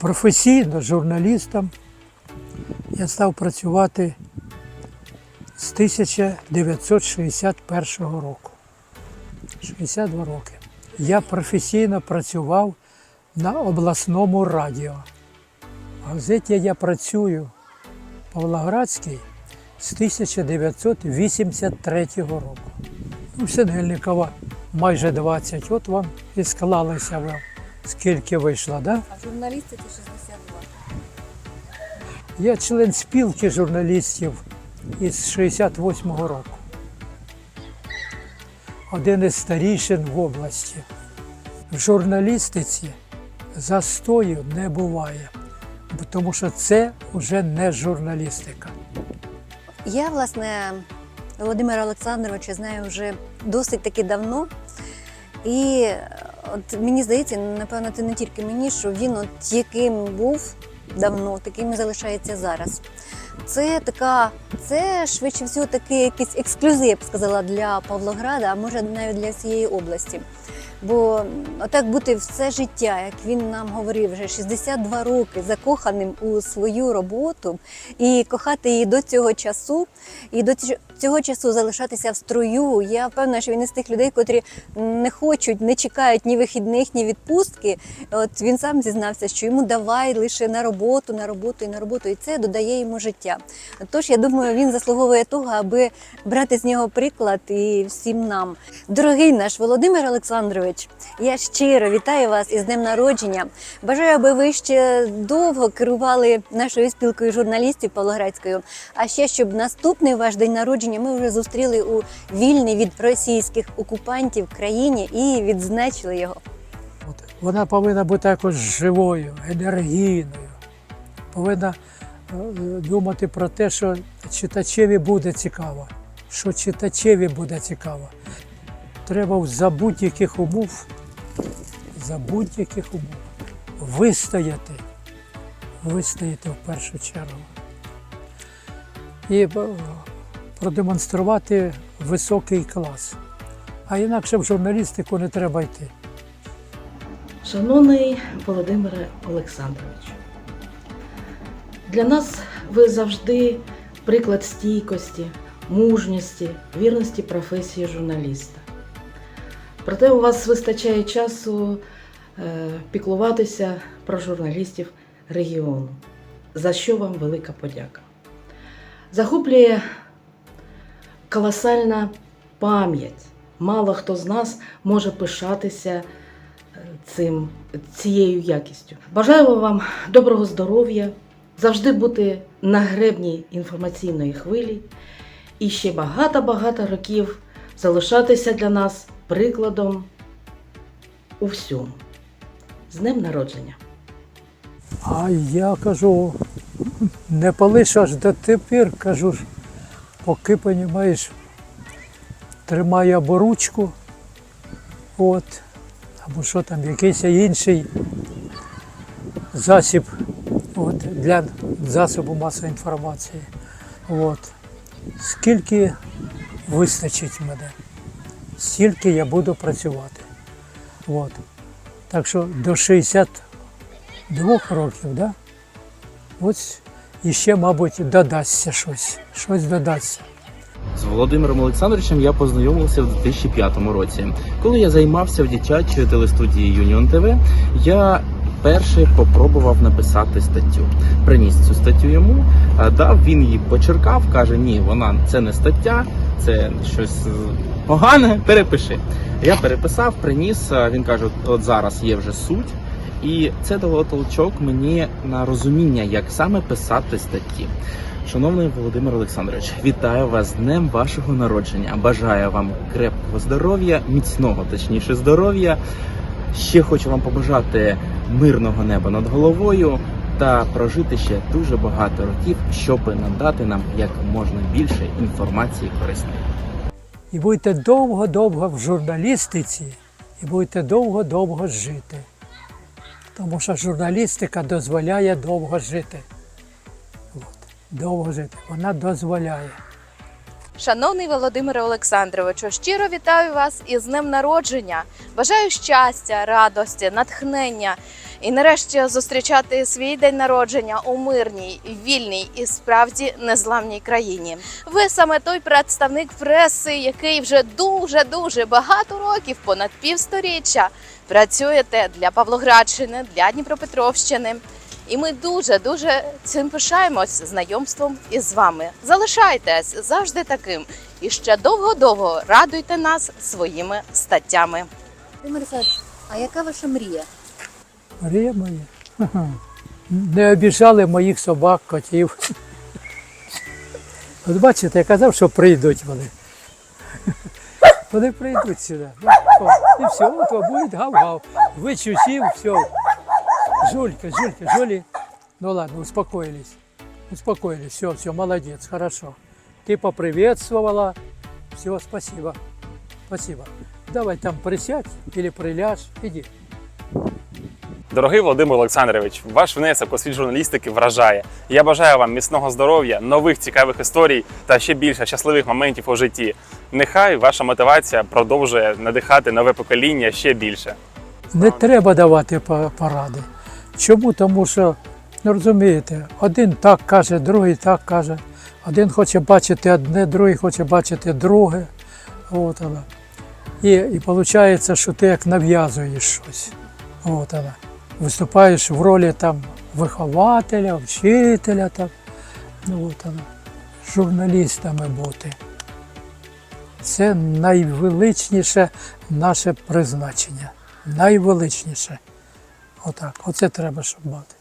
професійно журналістом я став працювати з 1961 року. 62 роки. Я професійно працював на обласному радіо. В газеті я працюю Павлоградській з 1983 року. Ну, Синельникова майже 20. От вам і склалося вам, скільки вийшло, да? А журналісти це 62. Я член спілки журналістів із 68-го року. Один із старішин в області. В журналістиці застою не буває, тому що це вже не журналістика. Я, власне, Володимира Олександровича знаю вже досить таки давно. І от мені здається, напевно, це не тільки мені, що він, от яким був давно, таким і залишається зараз. Це така, це швидше всього такий якийсь ексклюзив, я б сказала, для Павлограда, а може навіть для всієї області. Бо отак бути все життя, як він нам говорив, вже 62 роки закоханим у свою роботу і кохати її до цього часу, і до цього часу залишатися в строю. Я впевнена, що він із тих людей, котрі не хочуть, не чекають ні вихідних, ні відпустки. От він сам зізнався, що йому давай лише на роботу, на роботу і на роботу, і це додає йому життя. Тож я думаю, він заслуговує того, аби брати з нього приклад і всім нам. Дорогий наш Володимир Олександрович, я щиро вітаю вас із днем народження. Бажаю, аби ви ще довго керували нашою спілкою журналістів Павлоградською. А ще щоб наступний ваш день народження ми вже зустріли у вільній від російських окупантів країні і відзначили його. От. Вона повинна бути також живою, енергійною, повинна е, думати про те, що читачеві буде цікаво, що читачеві буде цікаво. Треба за будь-яких умов, за будь-яких умов вистояти, вистояти в першу чергу. І е, продемонструвати високий клас. А інакше в журналістику не треба йти. Шановний Володимире Олександровичу, для нас ви завжди приклад стійкості, мужності, вірності професії журналіста. Проте у вас вистачає часу е, піклуватися про журналістів регіону, за що вам велика подяка. Захоплює колосальна пам'ять. Мало хто з нас може пишатися цим, цією якістю. Бажаю вам доброго здоров'я, завжди бути на гребні інформаційної хвилі і ще багато-багато років залишатися для нас прикладом у всьому. З днем народження! А я кажу, не полишу аж до тепер, кажу, поки, понімаєш, тримаю або ручку, от, або що там, якийсь інший засіб от, для засобу масової інформації. От. Скільки вистачить мене, стільки я буду працювати. От. Так що до 62 років, да? ось іще, мабуть, додасться щось. Щось додасться. З Володимиром Олександровичем я познайомився в 2005 році. Коли я займався в дитячої телестудії Юніон ТВ, я перше попробував написати статтю. Приніс цю статтю йому, а, дав, він її почеркав, каже: ні, вона це не стаття, це щось е, погане. Перепиши. Я переписав, приніс. Він каже: от зараз є вже суть. І це дало толчок мені на розуміння, як саме писати статті. Шановний Володимир Олександрович, вітаю вас з днем вашого народження. Бажаю вам крепкого здоров'я, міцного, точніше, здоров'я. Ще хочу вам побажати мирного неба над головою та прожити ще дуже багато років, щоб надати нам як можна більше інформації корисної. І будете довго-довго в журналістиці, і будете довго-довго жити. Тому що журналістика дозволяє довго жити. От. Довго жити. Вона дозволяє. Шановний Володимире Олександровичу, щиро вітаю вас із днем народження. Бажаю щастя, радості, натхнення і нарешті зустрічати свій день народження у мирній, вільній і справді незламній країні. Ви саме той представник преси, який вже дуже дуже багато років, понад півсторіччя, працюєте для Павлоградщини, для Дніпропетровщини. І ми дуже дуже цим пишаємось знайомством із вами. Залишайтесь завжди таким і ще довго-довго радуйте нас своїми статтями. Володимир а яка ваша мрія? Мрія моя. Ага. Не обіжали моїх собак, котів. От бачите, я казав, що прийдуть вони. Вони прийдуть сюди. Ну, І все, от буде гав-гав. Вичусів, все. Жулька, Жулька, Жулі. Ну ладно, успокоились. Успокоились. Все, все, молодец, хорошо. Ты поприветствовала. Все, спасибо. Спасибо. Давай там присядь или приляжь. Иди. Дорогий Володимир Олександрович, ваш внесок у світ журналістики вражає. Я бажаю вам міцного здоров'я, нових цікавих історій та ще більше щасливих моментів у житті. Нехай ваша мотивація продовжує надихати нове покоління ще більше. Не треба давати поради. Чому? Тому що, ну розумієте, один так каже, другий так каже. Один хоче бачити одне, другий хоче бачити друге. От вона. І, і виходить, що ти як нав'язуєш щось. От вона. Виступаєш в ролі там вихователя, вчителя, там. Ну, от вона. журналістами бути. Це найвеличніше наше призначення. Найвеличніше. Отак. Оце треба, щоб мати.